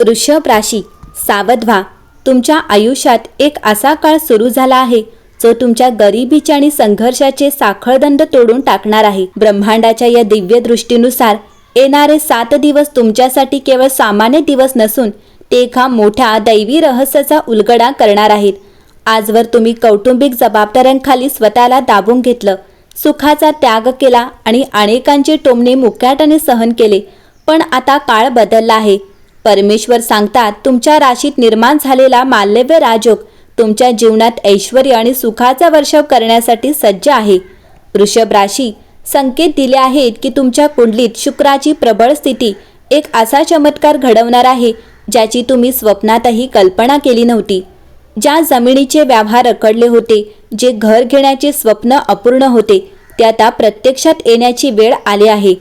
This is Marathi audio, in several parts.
वृषभ राशी सावध व्हा तुमच्या आयुष्यात एक असा काळ सुरू झाला आहे जो तुमच्या गरिबीचे आणि संघर्षाचे साखळदंड तोडून टाकणार आहे. ब्रह्मांडाच्या या दिव्य दृष्टीनुसार येणारे सात दिवस तुमच्यासाठी केवळ सामान्य दिवस नसून ते एका मोठ्या दैवी रहस्याचा उलगडा करणार आहेत. आजवर तुम्ही कौटुंबिक जबाबदाऱ्यांखाली स्वतःला दाबून घेतलं सुखाचा त्याग केला आणि अनेकांचे टोमणे मुक्याटाने सहन केले पण आता काळ बदलला आहे. परमेश्वर सांगतात तुमच्या राशीत निर्माण झालेला मालव्य राजोग तुमच्या जीवनात ऐश्वर आणि सुखाचा वर्षाव करण्यासाठी सज्ज आहे. वृषभ राशी संकेत दिले आहेत की तुमच्या कुंडलीत शुक्राची प्रबळ स्थिती एक असा चमत्कार घडवणार आहे ज्याची तुम्ही स्वप्नातही कल्पना केली नव्हती. ज्या जमिनीचे व्यवहार रखडले होते जे घर घेण्याचे स्वप्न अपूर्ण होते ते आता प्रत्यक्षात येण्याची वेळ आली आहे.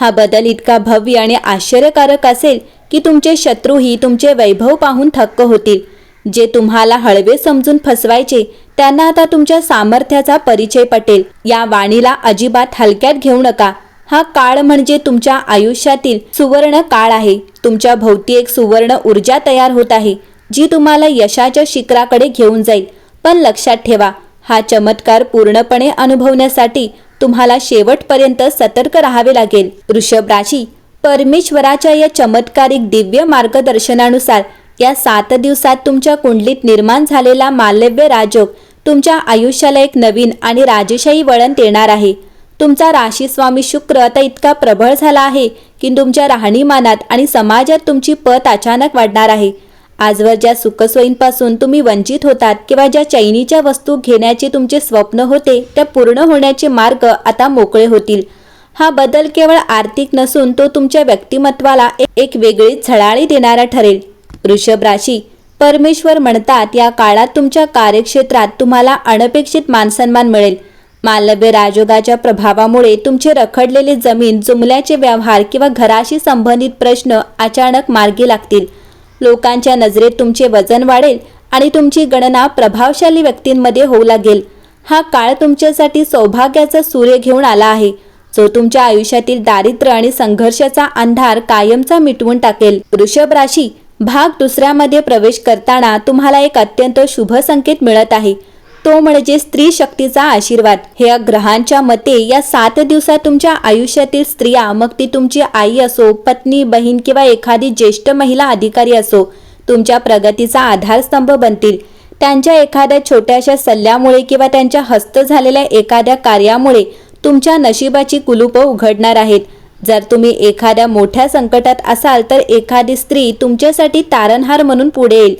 हा बदल इतका भव्य आणि आश्चर्यकारक असेल की तुमचे शत्रूही तुमचे वैभव पाहून थक्क होतील. जे तुम्हाला हळवे समजून फसवायचे त्यांना आता तुमच्या सामर्थ्याचा परिचय पटेल. या वाणीला अजिबात हलक्यात घेऊ नका. हा काळ म्हणजे तुमच्या आयुष्यातील सुवर्ण काळ आहे. तुमच्या भोवती एक सुवर्ण ऊर्जा तयार होत आहे जी तुम्हाला यशाच्या शिखराकडे घेऊन जाईल. पण लक्षात ठेवा हा चमत्कार पूर्णपणे अनुभवण्यासाठी तुम्हाला शेवटपर्यंत सतर्क राहावे लागेल. वृषभ राशी परमेश्वराच्या या चमत्कारिक दिव्य मार्गदर्शनानुसार या सात दिवसात तुमच्या कुंडलीत निर्माण झालेला मालव्य राजोग तुमच्या आयुष्याला एक नवीन आणि राजेशाही वळण देणार आहे. तुमचा राशी स्वामी शुक्र आता इतका प्रबळ झाला आहे की तुमच्या राहणीमानात आणि समाजात तुमची पत अचानक वाढणार आहे. आजवर ज्या सुखसोयींपासून तुम्ही वंचित होतात किंवा ज्या चैनीच्या वस्तू घेण्याचे तुमचे स्वप्न होते त्या पूर्ण होण्याचे मार्ग आता मोकळे होतील. हा बदल केवळ आर्थिक नसून तो तुमच्या व्यक्तिमत्वाला एक वेगळी झळाळी देणारा ठरेल. वृषभ राशी परमेश्वर म्हणतात या काळात तुमच्या कार्यक्षेत्रात तुम्हाला अनपेक्षित मानसन्मान मिळेल. मालव्य राजयोगाच्या प्रभावामुळे तुमचे रखडलेले जमीन जुमल्याचे व्यवहार किंवा घराशी संबंधित प्रश्न अचानक मार्गी लागतील. लोकांच्या नजरेत तुमचे वजन वाढेल आणि तुमची गणना प्रभावशाली व्यक्तींमध्ये होऊ लागेल. हा काळ तुमच्यासाठी सौभाग्याचा सूर्य घेऊन आला आहे. जो तुमच्या आयुष्यातील दारिद्र्य आणि संघर्षाचा अंधार कायमचा मिटवून टाकेल. वृषभ राशी भाग दुसऱ्यामध्ये प्रवेश करताना तुम्हाला एक अत्यंत शुभ संकेत मिळत आहे. तो म्हणजे स्त्री शक्तीचा आशीर्वाद. हे या ग्रहांच्या मते या सात दिवसात तुमच्या आयुष्यातील स्त्रिया मग ती तुमची आई असो पत्नी बहीण किंवा एखादी ज्येष्ठ महिला अधिकारी असो तुमच्या प्रगतीचा आधारस्तंभ बनतील. त्यांच्या एखाद्या छोट्याशा सल्ल्यामुळे किंवा त्यांच्या हस्त झालेल्या एखाद्या कार्यामुळे तुमच्या नशिबाची कुलूपं उघडणार आहेत. जर तुम्ही एखाद्या मोठ्या संकटात असाल तर एखादी स्त्री तुमच्यासाठी तारणहार म्हणून पुढे येईल.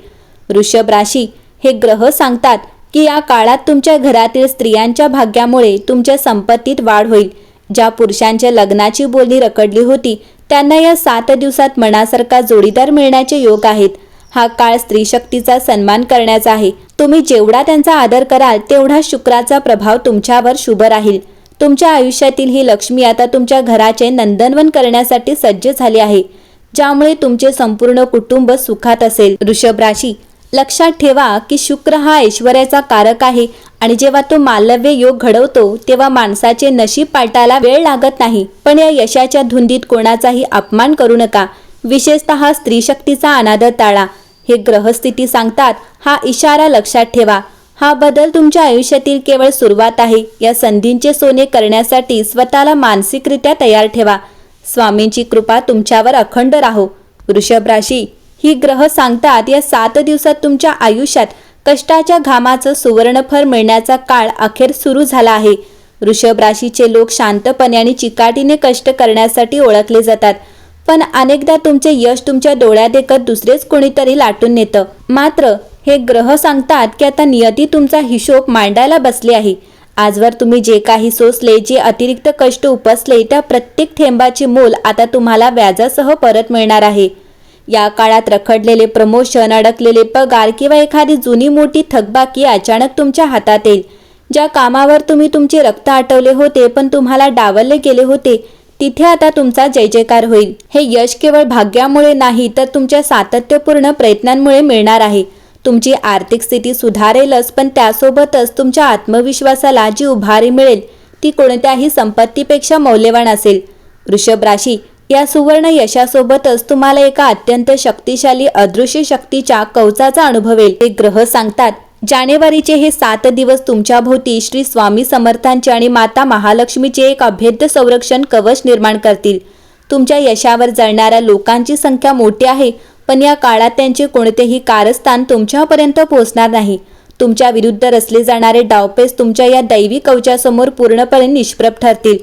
वृषभ राशी हे ग्रह सांगतात. की या काळात तुमच्या घरातील स्त्रियांच्या भाग्यामुळे तुमच्या संपत्तीत वाढ होईल. ज्या पुरुषांच्या लग्नाची बोली रखडली होती त्यांना या सात दिवसात मनासारखा जोडीदार मिळण्याचे योग आहेत. हा काळ स्त्री शक्तीचा सन्मान करण्याचा आहे. तुम्ही जेवढा त्यांचा आदर कराल तेवढा शुक्राचा प्रभाव तुमच्यावर शुभ राहील. तुमच्या आयुष्यातील ही लक्ष्मी आता तुमच्या घराचे नंदनवन करण्यासाठी सज्ज झाली आहे. ज्यामुळे तुमचे संपूर्ण कुटुंब सुखात असेल. वृषभ राशी लक्षात ठेवा की शुक्र हा ऐश्वर्याचा कारक आहे आणि जेव्हा तो मालव्य योग घडवतो तेव्हा माणसाचे नशीब पालटायला वेळ लागत नाही. पण या यशाच्या धुंदीत कोणाचाही अपमान करू नका. विशेषतः स्त्री शक्तीचा अनादर टाळा. हे ग्रहस्थिती सांगतात हा इशारा लक्षात ठेवा. हा बदल तुमच्या आयुष्यातील केवळ सुरुवात आहे. या संधींचे सोने करण्यासाठी स्वतःला मानसिकरित्या तयार ठेवा. स्वामींची कृपा तुमच्यावर अखंड राहो. वृषभ राशी. ही ग्रह सांगतात या सात दिवसात तुमच्या आयुष्यात कष्टाच्या घामाचं सुवर्णफर मिळण्याचा काळ अखेर सुरू झाला आहे. वृषभ राशीचे लोक शांतपणे आणि चिकाटीने कष्ट करण्यासाठी ओळखले जातात. पण अनेकदा तुमचे यश तुमच्या डोळ्यात एकत दुसरेच कोणीतरी लाटून नेतं. मात्र हे ग्रह सांगतात की आता नियती तुमचा हिशोब मांडायला बसले आहे. आजवर तुम्ही जे काही सोसले जे अतिरिक्त कष्ट उपसले त्या प्रत्येक थेंबाचे मोल आता तुम्हाला व्याजासह परत मिळणार आहे. या काळात रखडलेले प्रमोशन अडकलेले पगार किंवा एखादी जुनी मोठी थकबाकी अचानक तुमच्या हातात येईल. ज्या कामावर तुम्ही तुमचे रक्त आटवले होते पण तुम्हाला डावलले गेले होते तिथे आता तुमचा जय जयकार होईल. हे यश केवळ भाग्यामुळे नाही तर तुमच्या सातत्यपूर्ण प्रयत्नांमुळे मिळणार आहे. तुमची आर्थिक स्थिती सुधारेलच पण त्यासोबतच तुमच्या आत्मविश्वासाला जी उभारी मिळेल ती कोणत्याही संपत्तीपेक्षा मौल्यवान असेल. वृषभ राशी या सुवर्ण यशासोबतच तुम्हाला एका अत्यंत शक्तिशाली अदृश्य शक्तीच्या कवचाचा अनुभव येईल. ते ग्रह सांगतात जानेवारीचे हे सात दिवस तुमच्या भोवती श्री स्वामी समर्थांचे आणि माता महालक्ष्मीचे एक अभेद्य संरक्षण कवच निर्माण करतील. तुमच्या यशावर जळणाऱ्या लोकांची संख्या मोठी आहे पण या काळात त्यांचे कोणतेही कारस्थान तुमच्यापर्यंत पोहोचणार नाही. तुमच्या विरुद्ध रचले जाणारे डावपेच तुमच्या या दैवी कवचासमोर पूर्णपणे निष्प्रभ ठरतील.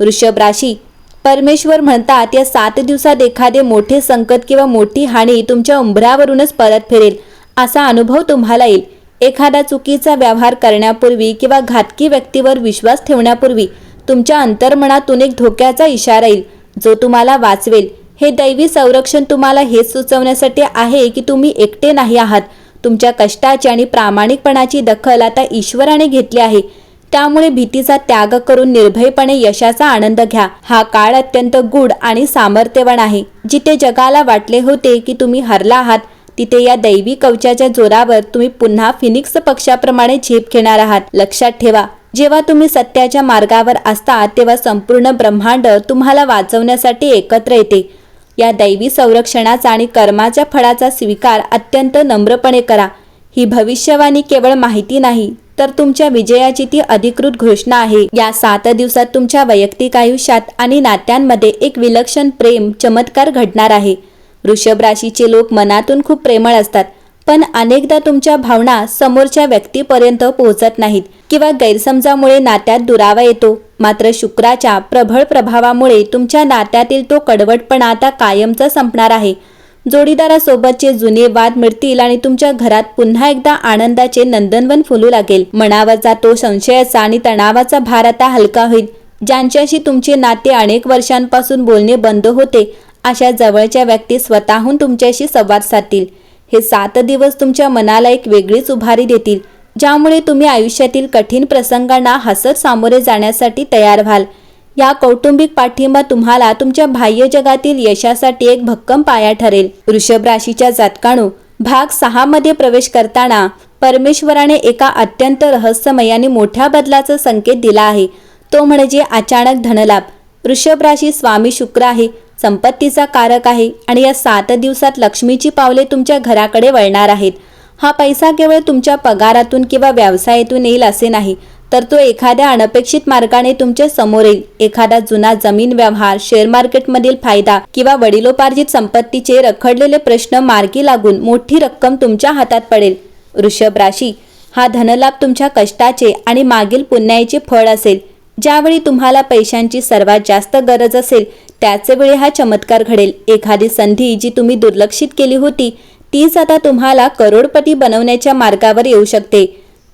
वृषभ राशी परमेश्वर म्हणतात या सात दिवसात एखादे मोठे संकट किंवा मोठी हानी तुमच्या उंबरावरूनच परत फिरेल असा अनुभव तुम्हाला येईल. एखादा चुकीचा व्यवहार करण्यापूर्वी किंवा घातकी व्यक्तीवर विश्वास ठेवण्यापूर्वी तुमच्या अंतर्मनातून एक धोक्याचा इशारा येईल जो तुम्हाला वाचवेल. हे दैवी संरक्षण तुम्हाला हेच सुचवण्यासाठी आहे की तुम्ही एकटे नाही आहात. तुमच्या कष्टाची आणि प्रामाणिकपणाची दखल आता ईश्वराने घेतली आहे. त्यामुळे भीतीचा त्याग करून निर्भयपणे यशाचा आनंद घ्या. हा काळ अत्यंत गूढ आणि सामर्थ्यवान आहे. जिथे जगाला वाटले होते की तुम्ही हरला आहात तिथे या दैवी कवचाच्या जोरावर तुम्ही पुन्हा फिनिक्स पक्षाप्रमाणे झेप घेणार आहात. लक्षात ठेवा जेव्हा तुम्ही सत्याच्या मार्गावर असता तेव्हा संपूर्ण ब्रह्मांड तुम्हाला वाचवण्यासाठी एकत्र येते. या दैवी संरक्षणाचा आणि कर्माच्या फळाचा स्वीकार अत्यंत नम्रपणे करा. ही भविष्यवाणी केवळ माहिती नाही तर तुमच्या विजयाची ती अधिकृत घोषणा आहे. या सात दिवसात तुमच्या वैयक्तिक आयुष्यात आणि नात्यांमध्ये एक विलक्षण प्रेम चमत्कार घडणार आहे. वृषभ राशीचे लोक मनातून खूप प्रेमळ असतात पण अनेकदा तुमच्या भावना समोरच्या व्यक्तीपर्यंत पोहोचत नाहीत किंवा गैरसमजामुळे नात्यात दुरावा येतो. मात्र शुक्राच्या प्रबळ प्रभावामुळे तुमच्या नात्यातील तो कडवटपणा आता कायमचा संपणार आहे. जोडीदारासोबतचे जुने वाद मिळतील आणि तुमच्या घरात पुन्हा एकदा आनंदाचे नंदनवन फुलू लागेल. मनावरचा तो संशयाचा आणि तणावाचा भार आता हलका होईल. ज्यांच्याशी तुमचे नाते अनेक वर्षांपासून बोलणे बंद होते अशा जवळच्या व्यक्ती स्वतःहून तुमच्याशी संवाद साधतील. हे सात दिवस तुमच्या मनाला एक वेगळीच उभारी देतील ज्यामुळे तुम्ही आयुष्यातील कठीण प्रसंगांना हसत सामोरे जाण्यासाठी तयार व्हाल. या कौटुंबिक पाठिंबा तुम्हाला तुमच्या बाह्य जगातील यशासाठी एक भक्कम पाया ठरेल. वृषभ राशीच्या जातकाणू भाग सहा मध्ये प्रवेश करताना परमेश्वराने एका अत्यंत रहस्यमय आणि मोठ्या बदलाचा संकेत दिला आहे. तो म्हणजे अचानक धनलाभ. वृषभ राशी स्वामी शुक्र आहे संपत्तीचा कारक आहे आणि या सात दिवसात लक्ष्मीची पावले तुमच्या घराकडे वळणार आहेत. हा पैसा केवळ तुमच्या पगारातून किंवा व्यवसायातून येईल असे नाही. तर तो एखाद्या अनपेक्षित मार्गाने तुमच्यासमोर येईल एखादा जुना जमीन व्यवहार शेअर मार्केटमधील फायदा किंवा वडिलोपार्जित संपत्तीचे रखडलेले प्रश्न मार्गी लागून मोठी रक्कम तुमच्या हातात पडेल. वृषभ राशी हा धनलाभ तुमच्या कष्टाचे आणि मागील पुण्याचे फळ असेल. ज्यावेळी तुम्हाला पैशांची सर्वात जास्त गरज असेल त्याचवेळी हा चमत्कार घडेल. एखादी संधी जी तुम्ही दुर्लक्षित केली होती तीच आता तुम्हाला करोडपती बनवण्याच्या मार्गावर येऊ शकते.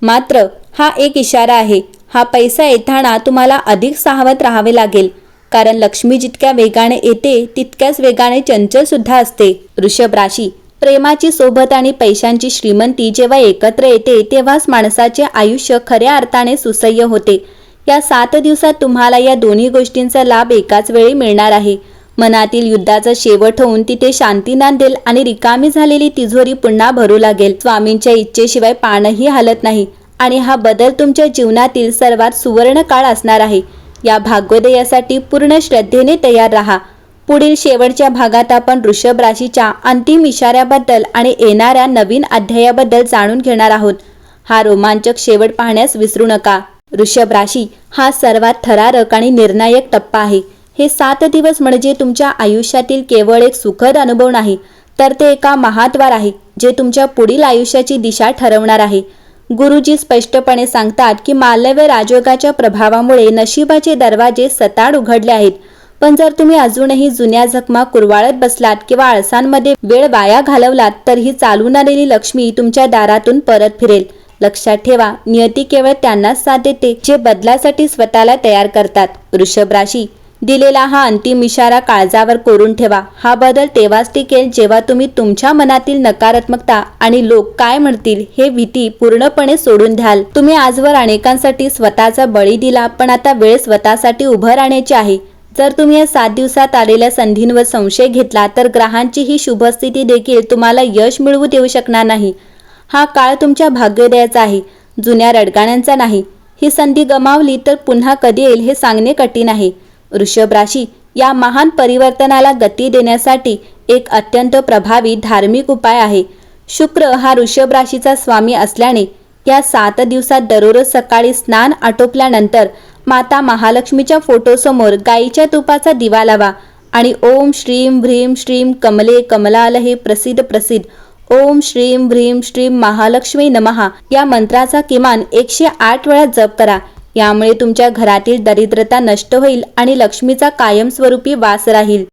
मात्र हा एक इशारा आहे. हा पैसा येताना तुम्हाला अधिक सावध राहावे लागेल. कारण लक्ष्मी जितक्या वेगाने येते तितक्याच वेगाने चंचल सुद्धा असते. वृषभ राशी प्रेमाची सोबत आणि पैशांची श्रीमंती जेव्हा एकत्र येते तेव्हाच माणसाचे आयुष्य खऱ्या अर्थाने सुसह्य होते. या सात दिवसात तुम्हाला या दोन्ही गोष्टींचा लाभ एकाच वेळी मिळणार आहे. मनातील युद्धाचा शेवट होऊन तिथे शांती नांदेल आणि रिकामी झालेली तिजोरी पुन्हा भरू लागेल. स्वामींच्या इच्छेशिवाय पानही हलत नाही. आणि हा बदल तुमच्या जीवनातील सर्वात सुवर्ण काळ असणार आहे. या भाग्योदयासाठी पूर्ण श्रद्धेने तयार राहा. पुढील शेवटच्या भागात आपण वृषभ राशीच्या अंतिम इशाऱ्याबद्दल आणि येणाऱ्या नवीन अध्यायाबद्दल जाणून घेणार आहोत. हा रोमांचक शेवट पाहण्यास विसरू नका. वृषभ राशी हा सर्वात थरारक आणि निर्णायक टप्पा आहे. हे सात दिवस म्हणजे तुमच्या आयुष्यातील केवळ एक सुखद अनुभव नाही तर ते एका महाद्वार आहे जे तुमच्या पुढील आयुष्याची दिशा ठरवणार आहे. गुरुजी स्पष्टपणे सांगतात की मालव्य राजयोगाच्या प्रभावामुळे नशिबाचे दरवाजे सताड उघडले आहेत. पण जर तुम्ही अजूनही जुन्या जखमा कुरवाळत बसलात किंवा आळसांमध्ये वेळ वाया घालवलात तर ही चालून आलेली लक्ष्मी तुमच्या दारातून परत फिरेल. लक्षात ठेवा नियती केवळ त्यांनाच साथ देते जे बदलासाठी स्वतःला तयार करतात. वृषभ राशी दिलेला हा अंतिम इशारा काळजावर कोरून ठेवा. हा बदल तेव्हाच टिकेल जेव्हा तुम्ही तुमच्या मनातील नकारात्मकता आणि लोक काय म्हणतील हे भीती पूर्णपणे सोडून द्याल. तुम्ही आजवर अनेकांसाठी स्वतःचा बळी दिला पण आता वेळ स्वतःसाठी उभं राहण्याची आहे. जर तुम्ही या सात दिवसात आलेल्या संधींवर संशय घेतला तर ग्रहांची ही शुभस्थिती देखील तुम्हाला यश मिळवू देऊ शकणार नाही. हा काळ तुमच्या भाग्योदयाचा आहे. जुन्या रडगाण्यांचा नाही. ही संधी गमावली तर पुन्हा कधी येईल हे सांगणे कठीण आहे. वृषभ राशी या महान परिवर्तनाला गती देण्यासाठी एक अत्यंत प्रभावी धार्मिक उपाय आहे. शुक्र हा वृषभ राशीचा स्वामी असल्याने या सात दिवसात दररोज सकाळी स्नान आटोपल्यानंतर माता महालक्ष्मीच्या फोटोसमोर गाईच्या तुपाचा दिवा लावा आणि ओम श्रीम भ्रीम श्रीम कमले कमलालहे प्रसिद्ध प्रसिद्ध ओम श्रीम भ्रीम श्रीम महालक्ष्मी नमहा या मंत्राचा किमान एकशे आठ वेळा जप करा. यामुळे तुमच्या घरातील दरिद्रता नष्ट होईल आणि लक्ष्मीचा कायमस्वरूपी वास राहील.